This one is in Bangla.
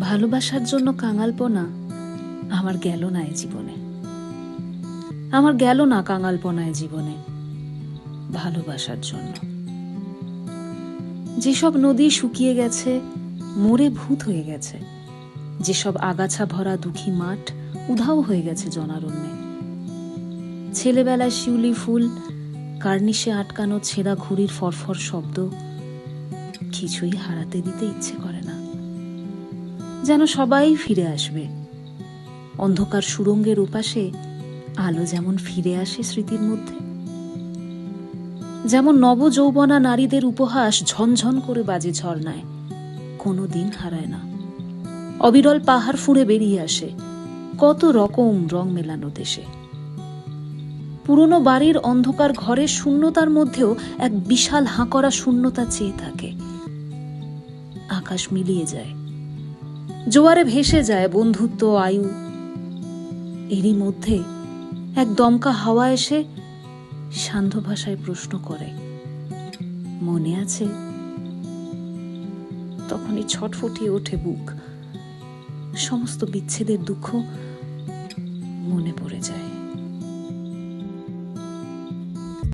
ভালোবাসার জন্য কাঙালপনা আমার গেল না জীবনে। আমার গেল না কাঙালপনায় জীবনে ভালোবাসার জন্য। যেসব নদী শুকিয়ে গেছে, মরে ভূত হয়ে গেছে। যেসব আগাছা ভরা দুঃখী মাঠ, উধাও হয়ে গেছে জনারণ্যে। ছেলেবেলায় শিউলি ফুল, কার্নিশে আটকানো ছেঁড়া ঘুড়ির ফরফর শব্দ, কিছুই হারাতে দিতে ইচ্ছে করে না। যেন সবাই ফিরে আসবে। অন্ধকার সুরঙ্গের ওপাশে আলো যেমন ফিরে আসে স্মৃতির মধ্যে, যেমন নবযৌবনা নারীদের উপহাস ঝনঝন করে বাজে ঝর্ণায় কোনো দিন হারায় না। অবিরল পাহাড় ফুঁড়ে বেরিয়ে আসে, কত রকম রং মেলানো দেশে। পুরনো বাড়ির অন্ধকার ঘরের শূন্যতার মধ্যেও এক বিশাল হাঁকড়া শূন্যতা চেয়ে থাকে। আকাশ মিলিয়ে যায়। জোয়ারে ভেসে যায় বন্ধুত্ব আয়ু। এরই মধ্যে এক দমকা হাওয়া এসে সান্ধ্য ভাষায় প্রশ্ন করে, মনে আছে? তখনই ছটফটিয়ে ওঠে বুক। সমস্ত বিচ্ছেদের দুঃখ